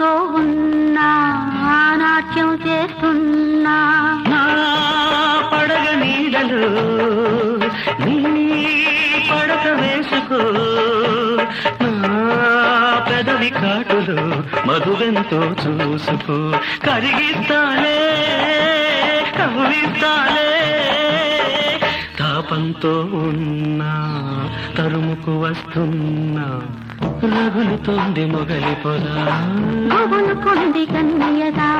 తో ఉన్నా నాట్యం చేస్తున్నా. నా పడగ నీడలు నీ పడక వేసుకో నా పెదవి కాటులు మధువెంతో చూసుకో. కరిగిస్తాలే కవ్విస్తాలే తాపంతో ఉన్నా తరుముకు వస్తున్నా. రగులుతోంది మొగలి పొలా. గుబులు కొంది కన్నయ్యదా